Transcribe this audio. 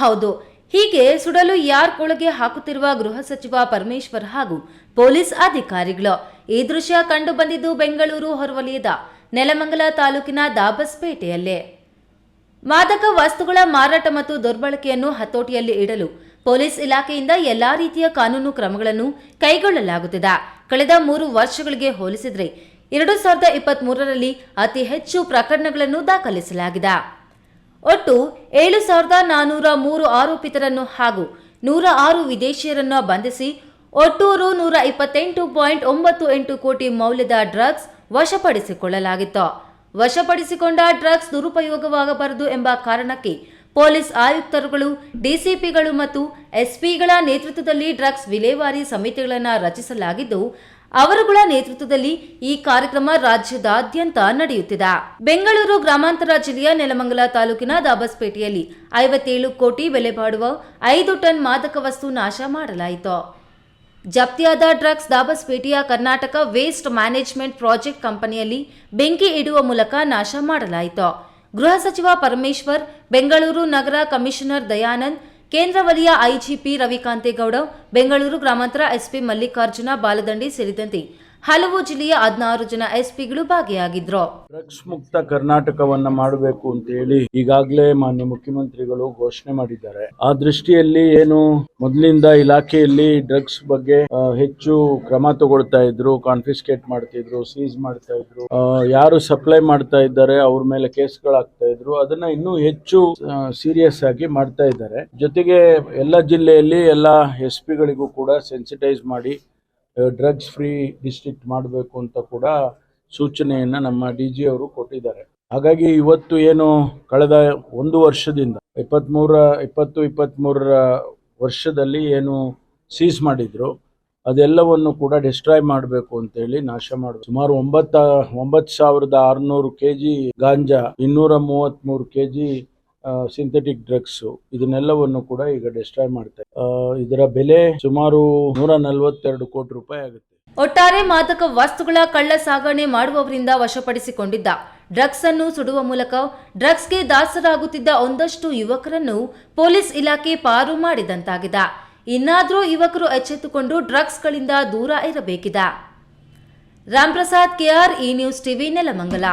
ಹೌದು. ಹೀಗೆ ಸುಡಲು ಯಾರ್ ಕೊಳಗೆ ಹಾಕುತ್ತಿರುವ ಗೃಹ ಸಚಿವ ಪರಮೇಶ್ವರ್ ಹಾಗೂ ಪೊಲೀಸ್ ಅಧಿಕಾರಿಗಳು ಈ ದೃಶ್ಯ ಕಂಡು ಬಂದಿದ್ದು ಬೆಂಗಳೂರು ಹೊರವಲಯದ ನೆಲಮಂಗಲ ತಾಲೂಕಿನ ದಾಬಸ್ಪೇಟೆಯಲ್ಲೇ. ಮಾದಕ ವಸ್ತುಗಳ ಮಾರಾಟ ಮತ್ತು ದುರ್ಬಳಕೆಯನ್ನು ಹತೋಟಿಯಲ್ಲಿ ಇಡಲು ಪೊಲೀಸ್ ಇಲಾಖೆಯಿಂದ ಎಲ್ಲಾ ರೀತಿಯ ಕಾನೂನು ಕ್ರಮಗಳನ್ನು ಕೈಗೊಳ್ಳಲಾಗುತ್ತಿದೆ. ಕಳೆದ ಮೂರು ವರ್ಷಗಳಿಗೆ ಹೋಲಿಸಿದರೆ ಎರಡು ಸಾವಿರದ ಇಪ್ಪತ್ತ್ ಮೂರರಲ್ಲಿ ಅತಿ ಹೆಚ್ಚು ಪ್ರಕರಣಗಳನ್ನು ದಾಖಲಿಸಲಾಗಿದೆ. ಒಟ್ಟು ಏಳು ಸಾವಿರದ ನಾನೂರ ಮೂರು ಆರೋಪಿತರನ್ನು ಹಾಗೂ ನೂರ ಆರು ವಿದೇಶಿಯರನ್ನು ಬಂಧಿಸಿ ಒಟ್ಟೂರು ನೂರ ಇಪ್ಪತ್ತೆಂಟು ಪಾಯಿಂಟ್ ಒಂಬತ್ತು ಎಂಟು ಕೋಟಿ ಮೌಲ್ಯದ ಡ್ರಗ್ಸ್ ವಶಪಡಿಸಿಕೊಳ್ಳಲಾಗಿತ್ತು. ವಶಪಡಿಸಿಕೊಂಡ ಡ್ರಗ್ಸ್ ದುರುಪಯೋಗವಾಗಬಾರದು ಎಂಬ ಕಾರಣಕ್ಕೆ ಪೊಲೀಸ್ ಆಯುಕ್ತರುಗಳು, ಡಿಸಿಪಿಗಳು ಮತ್ತು ಎಸ್ಪಿಗಳ ನೇತೃತ್ವದಲ್ಲಿ ಡ್ರಗ್ಸ್ ವಿಲೇವಾರಿ ಸಮಿತಿಗಳನ್ನು ರಚಿಸಲಾಗಿದ್ದು ಅವರುಗಳ ನೇತೃತ್ವದಲ್ಲಿ ಈ ಕಾರ್ಯಕ್ರಮ ರಾಜ್ಯದಾದ್ಯಂತ ನಡೆಯುತ್ತಿದೆ. ಬೆಂಗಳೂರು ಗ್ರಾಮಾಂತರ ಜಿಲ್ಲೆಯ ನೆಲಮಂಗಲ ತಾಲೂಕಿನ ದಾಬಸ್ಪೇಟೆಯಲ್ಲಿ ಐವತ್ತೇಳು ಕೋಟಿ ಬೆಲೆ ಬಾಡುವ ಐದು ಟನ್ ಮಾದಕ ವಸ್ತು ನಾಶ ಮಾಡಲಾಯಿತು. ಜಪ್ತಿಯಾದ ಡ್ರಗ್ಸ್ ದಾಬಸ್ಪೇಟೆಯ ಕರ್ನಾಟಕ ವೇಸ್ಟ್ ಮ್ಯಾನೇಜ್ಮೆಂಟ್ ಪ್ರಾಜೆಕ್ಟ್ ಕಂಪನಿಯಲ್ಲಿ ಬೆಂಕಿ ಇಡುವ ಮೂಲಕ ನಾಶ ಮಾಡಲಾಯಿತು. ಗೃಹ ಸಚಿವ ಪರಮೇಶ್ವರ್, ಬೆಂಗಳೂರು ನಗರ ಕಮಿಷನರ್ ದಯಾನಂದ್ ಕೇಂದ್ರ ವಲಯ ಐಜಿಪಿ ರವಿಕಾಂತೇಗೌಡ ಬೆಂಗಳೂರು ಗ್ರಾಮಾಂತರ ಎಸ್ಪಿ ಮಲ್ಲಿಕಾರ್ಜುನ ಬಾಲದಂಡಿ ಸೇರಿದಂತೆ ಹಲವು ಜಿಲ್ಲೆಯ ಹದಿನಾರು ಜನ ಎಸ್ಪಿಗಳು ಭಾಗಿಯಾಗಿದ್ರು. ಡ್ರಗ್ಸ್ ಮುಕ್ತ ಕರ್ನಾಟಕವನ್ನ ಮಾಡಬೇಕು ಅಂತ ಹೇಳಿ ಈಗಾಗಲೇ ಮಾನ್ಯ ಮುಖ್ಯಮಂತ್ರಿಗಳು ಘೋಷಣೆ ಮಾಡಿದ್ದಾರೆ. ಆ ದೃಷ್ಟಿಯಲ್ಲಿ ಏನು ಮೊದಲಿಂದ ಇಲಾಖೆಯಲ್ಲಿ ಡ್ರಗ್ಸ್ ಬಗ್ಗೆ ಹೆಚ್ಚು ಕ್ರಮ ತಗೊಳ್ತಾ ಇದ್ರು ಕಾನ್ಫಿಸ್ಕೇಟ್ ಮಾಡ್ತಿದ್ರು ಸೀಸ್ ಮಾಡ್ತಾ ಇದ್ರು ಯಾರು ಸಪ್ಲೈ ಮಾಡ್ತಾ ಇದ್ದಾರೆ, ಅವ್ರ ಮೇಲೆ ಕೇಸ್ಗಳಾಗ್ತಾ ಇದ್ರು, ಅದನ್ನ ಇನ್ನೂ ಹೆಚ್ಚು ಸೀರಿಯಸ್ ಆಗಿ ಮಾಡ್ತಾ ಇದ್ದಾರೆ. ಜೊತೆಗೆ ಎಲ್ಲ ಜಿಲ್ಲೆಯಲ್ಲಿ ಎಲ್ಲ ಎಸ್ ಪಿಗಳಿಗೂ ಕೂಡ ಸೆನ್ಸಿಟೈಸ್ ಮಾಡಿ ಡ್ರಗ್ಸ್ ಫ್ರೀ ಡಿಸ್ಟ್ರಿಕ್ಟ್ ಮಾಡಬೇಕು ಅಂತ ಕೂಡ ಸೂಚನೆಯನ್ನ ನಮ್ಮ ಡಿ ಜಿ ಅವರು ಕೊಟ್ಟಿದ್ದಾರೆ. ಹಾಗಾಗಿ ಇವತ್ತು ಏನು ಕಳೆದ ಒಂದು ವರ್ಷದಿಂದ ಇಪ್ಪತ್ತ್ಮೂರ ಇಪ್ಪತ್ತು ಇಪ್ಪತ್ತ್ಮೂರರ ವರ್ಷದಲ್ಲಿ ಏನು ಸೀಸ್ ಮಾಡಿದ್ರು, ಅದೆಲ್ಲವನ್ನು ಕೂಡ ಡಿಸ್ಟ್ರಾಯ್ ಮಾಡಬೇಕು ಅಂತೇಳಿ ನಾಶ ಮಾಡಬೇಕು. ಸುಮಾರು ಒಂಬತ್ತ, ಒಂಬತ್ತು ಸಾವಿರದ ಆರುನೂರು ಕೆ ಜಿ ಗಾಂಜಾ, ಇನ್ನೂರ ಮೂವತ್ತ್ಮೂರು ಕೆ ಜಿ ಸಿಂಥೆಟಿಕ್ ಡ್ರಗ್ಸ್ ಇದನ್ನೆಲ್ಲವನ್ನು ಕೂಡ ಈಗ ಡಿಸ್ಟ್ರಾಯ್ ಮಾಡ್ತಾ ಇದರ ಬೆಲೆ ಸುಮಾರು ನೂರ ನಲವತ್ತೆರಡು ಕೋಟಿ ರೂಪಾಯಿ ಆಗುತ್ತೆ. ಒಟ್ಟಾರೆ ಮಾದಕ ವಸ್ತುಗಳ ಕಳ್ಳ ಸಾಗಣೆ ಮಾಡುವವರಿಂದ ವಶಪಡಿಸಿಕೊಂಡಿದ್ದ ಡ್ರಗ್ಸ್ ಅನ್ನು ಸುಡುವ ಮೂಲಕ ಡ್ರಗ್ಸ್ಗೆ ದಾಸರಾಗುತ್ತಿದ್ದ ಒಂದಷ್ಟು ಯುವಕರನ್ನು ಪೊಲೀಸ್ ಇಲಾಖೆ ಪಾರು ಮಾಡಿದಂತಾಗಿದೆ. ಇನ್ನಾದರೂ ಯುವಕರು ಎಚ್ಚೆತ್ತುಕೊಂಡು ಡ್ರಗ್ಸ್ಗಳಿಂದ ದೂರ ಇರಬೇಕಿದೆ. Ram Prasad KR E news TV, Nelamangala.